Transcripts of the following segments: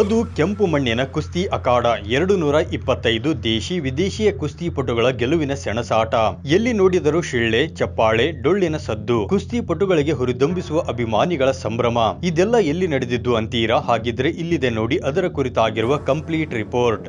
ಅದು ಕೆಂಪು ಮಣ್ಣಿನ ಕುಸ್ತಿ ಅಖಾಡ. ಎರಡು ನೂರ ಇಪ್ಪತ್ತೈದು ದೇಶಿ ವಿದೇಶಿಯ ಕುಸ್ತಿಪಟುಗಳ ಗೆಲುವಿನ ಸೆಣಸಾಟ. ಎಲ್ಲಿ ನೋಡಿದರೂ ಶಿಳ್ಳೆ, ಚಪ್ಪಾಳೆ, ಡೊಳ್ಳಿನ ಸದ್ದು. ಕುಸ್ತಿಪಟುಗಳಿಗೆ ಹುರಿದುಂಬಿಸುವ ಅಭಿಮಾನಿಗಳ ಸಂಭ್ರಮ. ಇದೆಲ್ಲ ಎಲ್ಲಿ ನಡೆದಿದ್ದು ಅಂತೀರಾ? ಹಾಗಿದ್ರೆ ಇಲ್ಲಿದೆ ನೋಡಿ ಅದರ ಕುರಿತಾಗಿರುವ ಕಂಪ್ಲೀಟ್ ರಿಪೋರ್ಟ್.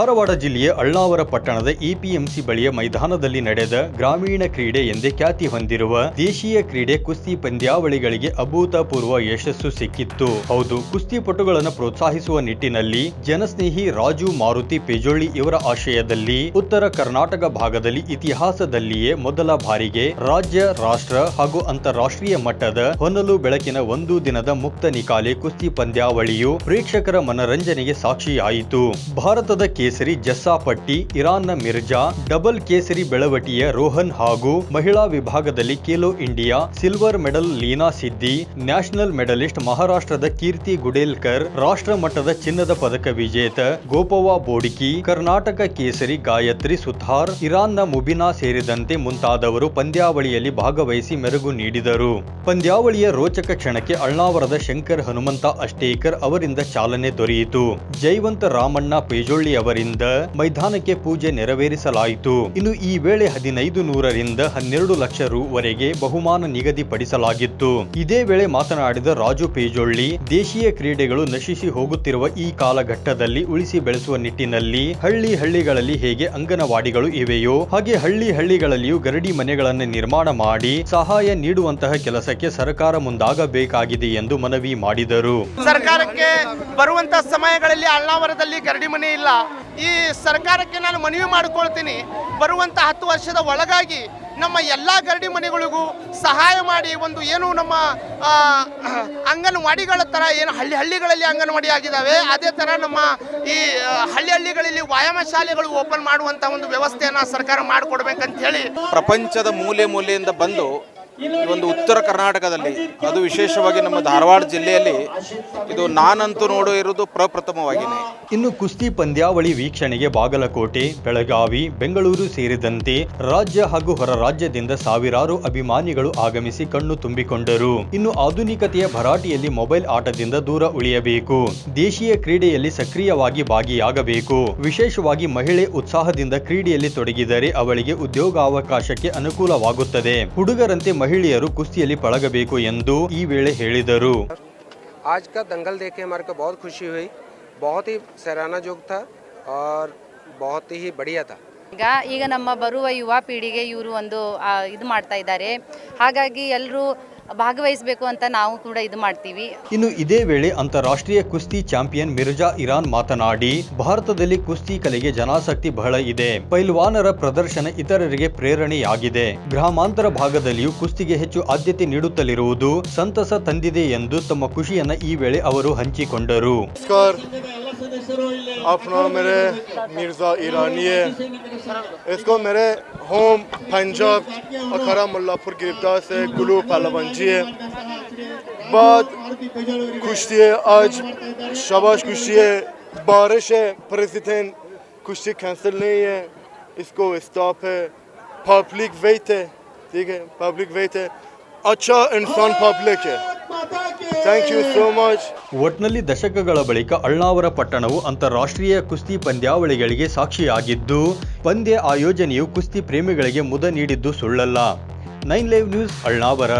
ಧಾರವಾಡ ಜಿಲ್ಲೆಯ ಅಳ್ಳಾವರ ಪಟ್ಟಣದ ಎಪಿಎಂಸಿ ಬಳಿಯ ಮೈದಾನದಲ್ಲಿ ನಡೆದ ಗ್ರಾಮೀಣ ಕ್ರೀಡೆ ಎಂದೇ ಖ್ಯಾತಿ ಹೊಂದಿರುವ ದೇಶೀಯ ಕ್ರೀಡೆ ಕುಸ್ತಿ ಪಂದ್ಯಾವಳಿಗಳಿಗೆ ಅಭೂತಪೂರ್ವ ಯಶಸ್ಸು ಸಿಕ್ಕಿತ್ತು. ಹೌದು ಕುಸ್ತಿಪಟುಗಳನ್ನು ಪ್ರೋತ್ಸಾಹಿಸುವ ನಿಟ್ಟಿನಲ್ಲಿ ಜನಸ್ನೇಹಿ ರಾಜು ಮಾರುತಿ ಪೆಜೋಳಿ ಇವರ ಆಶಯದಲ್ಲಿ ಉತ್ತರ ಕರ್ನಾಟಕ ಭಾಗದಲ್ಲಿ ಇತಿಹಾಸದಲ್ಲಿಯೇ ಮೊದಲ ಬಾರಿಗೆ ರಾಜ್ಯ, ರಾಷ್ಟ್ರ ಹಾಗೂ ಅಂತಾರಾಷ್ಟ್ರೀಯ ಮಟ್ಟದ ಹೊನಲು ಬೆಳಕಿನ ಒಂದು ದಿನದ ಮುಕ್ತ ನಿಕಾಲೆ ಕುಸ್ತಿ ಪಂದ್ಯಾವಳಿಯು ಪ್ರೇಕ್ಷಕರ ಮನರಂಜನೆಗೆ ಸಾಕ್ಷಿಯಾಯಿತು. ಭಾರತದ ಕೇಸರಿ ಜಸ್ಸಾಪಟ್ಟಿ, ಇರಾನ್ನ ಮಿರ್ಜಾ, ಡಬಲ್ ಕೇಸರಿ ಬೆಳವಟಿಯ ರೋಹನ್ ಹಾಗೂ ಮಹಿಳಾ ವಿಭಾಗದಲ್ಲಿ Khelo India, silver medal Leena Siddi, national medallist ಮಹಾರಾಷ್ಟ್ರದ ಕೀರ್ತಿ ಗುಡೇಲ್ಕರ್, ರಾಷ್ಟ್ರ ಮಟ್ಟದ ಚಿನ್ನದ ಪದಕ ವಿಜೇತ ಗೋಪವಾ ಬೋಡಿಕಿ ಕರ್ನಾಟಕ ಕೇಸರಿ ಗಾಯತ್ರಿ ಸುಥಾರ್, ಇರಾನ್ನ ಮುಬಿನಾ ಸೇರಿದಂತೆ ಮುಂತಾದವರು ಪಂದ್ಯಾವಳಿಯಲ್ಲಿ ಭಾಗವಹಿಸಿ ಮೆರುಗು ನೀಡಿದರು. ಪಂದ್ಯಾವಳಿಯ ರೋಚಕ ಕ್ಷಣಕ್ಕೆ ಅಳ್ನಾವರದ ಶಂಕರ್ ಹನುಮಂತ ಅಷ್ಟೇಕರ್ ಅವರಿಂದ ಚಾಲನೆ ದೊರೆಯಿತು. ಜೈವಂತ ರಾಮಣ್ಣ ಪೇಜೊಳ್ಳಿ ಅವರಿಂದ ಮೈದಾನಕ್ಕೆ ಪೂಜೆ ನೆರವೇರಿಸಲಾಯಿತು. ಇನ್ನು ಈ ವೇಳೆ ಹದಿನೈದು ನೂರರಿಂದ ಹನ್ನೆರಡು ಲಕ್ಷ ರುವರೆಗೆ ಬಹುಮಾನ ನಿಗದಿಪಡಿಸಲಾಗಿತ್ತು. ಇದೇ ವೇಳೆ ಮಾತನಾಡಿದ ರಾಜು ಪೇಜೊಳ್ಳಿ, ದೇಶೀಯ ಕ್ರೀಡೆಗಳು ನಶಿಸಿ ಹೋಗುತ್ತಿರುವ ಈ ಕಾಲಘಟ್ಟದಲ್ಲಿ ಉಳಿಸಿ ಬೆಳೆಸುವ ನಿಟ್ಟಿನಲ್ಲಿ ಹಳ್ಳಿ ಹಳ್ಳಿಗಳಲ್ಲಿ ಹೇಗೆ ಅಂಗನವಾಡಿಗಳು ಇವೆಯೋ, ಹಾಗೆ ಹಳ್ಳಿ ಹಳ್ಳಿಗಳಲ್ಲಿಯೂ ಗರಡಿ ಮನೆಗಳನ್ನು ನಿರ್ಮಾಣ ಮಾಡಿ ಸಹಾಯ ನೀಡುವಂತಹ ಕೆಲಸಕ್ಕೆ ಸರ್ಕಾರ ಮುಂದಾಗಬೇಕಾಗಿದೆ ಎಂದು ಮನವಿ ಮಾಡಿದರು. ಸರ್ಕಾರಕ್ಕೆ ಬರುವಂತಹ ಸಮಯಗಳಲ್ಲಿ ಅಳ್ನಾವರದಲ್ಲಿ ಗರಡಿ ಮನೆ ಇಲ್ಲ. ಈ ಸರ್ಕಾರಕ್ಕೆ ನಾನು ಮನವಿ ಮಾಡಿಕೊಳ್ತೀನಿ, ಬರುವಂತ ಹತ್ತು ವರ್ಷದ ಒಳಗಾಗಿ ನಮ್ಮ ಎಲ್ಲ ಗರಡಿ ಮನೆಗಳಿಗೂ ಸಹಾಯ ಮಾಡಿ ಒಂದು ಏನು ನಮ್ಮ ಅಂಗನವಾಡಿಗಳ ಥರ ಏನು ಹಳ್ಳಿ ಹಳ್ಳಿಗಳಲ್ಲಿ ಅಂಗನವಾಡಿ ಆಗಿದ್ದಾವೆ, ಅದೇ ಥರ ನಮ್ಮ ಈ ಹಳ್ಳಿ ಹಳ್ಳಿಗಳಲ್ಲಿ ವ್ಯಾಯಾಮ ಶಾಲೆಗಳು ಓಪನ್ ಮಾಡುವಂಥ ಒಂದು ವ್ಯವಸ್ಥೆಯನ್ನು ಸರ್ಕಾರ ಮಾಡಿಕೊಡ್ಬೇಕಂತ ಹೇಳಿ ಪ್ರಪಂಚದ ಮೂಲೆ ಮೂಲೆಯಿಂದ ಬಂದು ಒಂದು ಉತ್ತರ ಕರ್ನಾಟಕದಲ್ಲಿ ಅದು ವಿಶೇಷವಾಗಿ ನಮ್ಮ ಧಾರವಾಡ ಜಿಲ್ಲೆಯಲ್ಲಿ ಇದು ನಾನಂತೂ ನೋಡೋ ಇರೋದು ಪ್ರಪ್ರಥಮವಾಗಿನೇ. ಇನ್ನು ಕುಸ್ತಿ ಪಂದ್ಯಾವಳಿ ವೀಕ್ಷಣೆಗೆ ಬಾಗಲಕೋಟೆ, ಬೆಳಗಾವಿ, ಬೆಂಗಳೂರು ಸೇರಿದಂತೆ ರಾಜ್ಯ ಹಾಗೂ ಹೊರ ರಾಜ್ಯದಿಂದ ಸಾವಿರಾರು ಅಭಿಮಾನಿಗಳು ಆಗಮಿಸಿ ಕಣ್ಣು ತುಂಬಿಕೊಂಡರು. ಇನ್ನು ಆಧುನಿಕತೆಯ ಭರಾಟಿಯಲ್ಲಿ ಮೊಬೈಲ್ ಆಟದಿಂದ ದೂರ ಉಳಿಯಬೇಕು. ದೇಶೀಯ ಕ್ರೀಡೆಯಲ್ಲಿ ಸಕ್ರಿಯವಾಗಿ ಭಾಗಿಯಾಗಬೇಕು. ವಿಶೇಷವಾಗಿ ಮಹಿಳೆ ಉತ್ಸಾಹದಿಂದ ಕ್ರೀಡೆಯಲ್ಲಿ ತೊಡಗಿದರೆ ಅವಳಿಗೆ ಉದ್ಯೋಗಾವಕಾಶಕ್ಕೆ ಅನುಕೂಲವಾಗುತ್ತದೆ. ಹುಡುಗರಂತೆ ಮಹಿಳೆಯರು ಕುಸ್ತಿಯಲ್ಲಿ ಪಳಗಬೇಕು ಎಂದು ಈ ವೇಳೆ ಹೇಳಿದರು आज का दंगल देख के हमारे को बहुत खुशी हुई बहुत ही सराहना जोग था और बहुत ही बढ़िया था ಈಗ ಈಗ ನಮ್ಮ ಬರುವ ಯುವ ಪೀಳಿಗೆ ಇವರು ಒಂದು ಆ, ಇದು ಮಾಡ್ತಾ ಇದ್ದಾರೆ ಹಾಗಾಗಿ ಎಲ್ಲರೂ ಭಾಗವಹಿಸಬೇಕು ಅಂತ ನಾವು ಕೂಡ ಇದು ಮಾಡ್ತೀವಿ. ಇನ್ನು ಇದೇ ವೇಳೆ ಅಂತಾರಾಷ್ಟ್ರೀಯ ಕುಸ್ತಿ ಚಾಂಪಿಯನ್ ಮಿರ್ಜಾ ಇರಾನ್ ಮಾತನಾಡಿ ಭಾರತದಲ್ಲಿ ಕುಸ್ತಿ ಕಲೆಗೆ ಜನಾಸಕ್ತಿ ಬಹಳ ಇದೆ. ಪೈಲ್ವಾನರ ಪ್ರದರ್ಶನ ಇತರರಿಗೆ ಪ್ರೇರಣೆಯಾಗಿದೆ. ಗ್ರಾಮಾಂತರ ಭಾಗದಲ್ಲಿಯೂ ಕುಸ್ತಿಗೆ ಹೆಚ್ಚು ಆದ್ಯತೆ ನೀಡುತ್ತಲಿರುವುದು ಸಂತಸ ತಂದಿದೆ ಎಂದು ತಮ್ಮ ಖುಷಿಯನ್ನ ಈ ವೇಳೆ ಅವರು ಹಂಚಿಕೊಂಡರು. اپنا میرے مرزا ایرانی ہے۔ اس کو میرے ہوم پنجاب اکھرا ملا پور گرفتار سے گلو پالبنجی ہے۔ بعد کشتی ہے آج شباش کشتی ہے بارش ہے۔ پریزیڈنٹ کشتی کینسل نہیں ہے۔ اس کو اسٹاپ ہے۔ پبلک ویٹ ہے ٹھیک ہے۔ پبلک ویٹ ہے اچھا انسان پبلک ہے۔ ಥ್ಯಾಂಕ್ ಯು ಸೋ ಮಚ್ ಒಟ್ನಲ್ಲಿ ದಶಕಗಳ ಬಳಿಕ ಅಳ್ಳಾವರ ಪಟ್ಟಣವು ಅಂತಾರಾಷ್ಟ್ರೀಯ ಕುಸ್ತಿ ಪಂದ್ಯಾವಳಿಗಳಿಗೆ ಸಾಕ್ಷಿಯಾಗಿದ್ದು, ಪಂದ್ಯ ಆಯೋಜನೆಯು ಕುಸ್ತಿ ಪ್ರೇಮಿಗಳಿಗೆ ಮುದ ನೀಡಿದ್ದು ಸುಳ್ಳಲ್ಲ. Nine live news ಅಳ್ಳಾವರ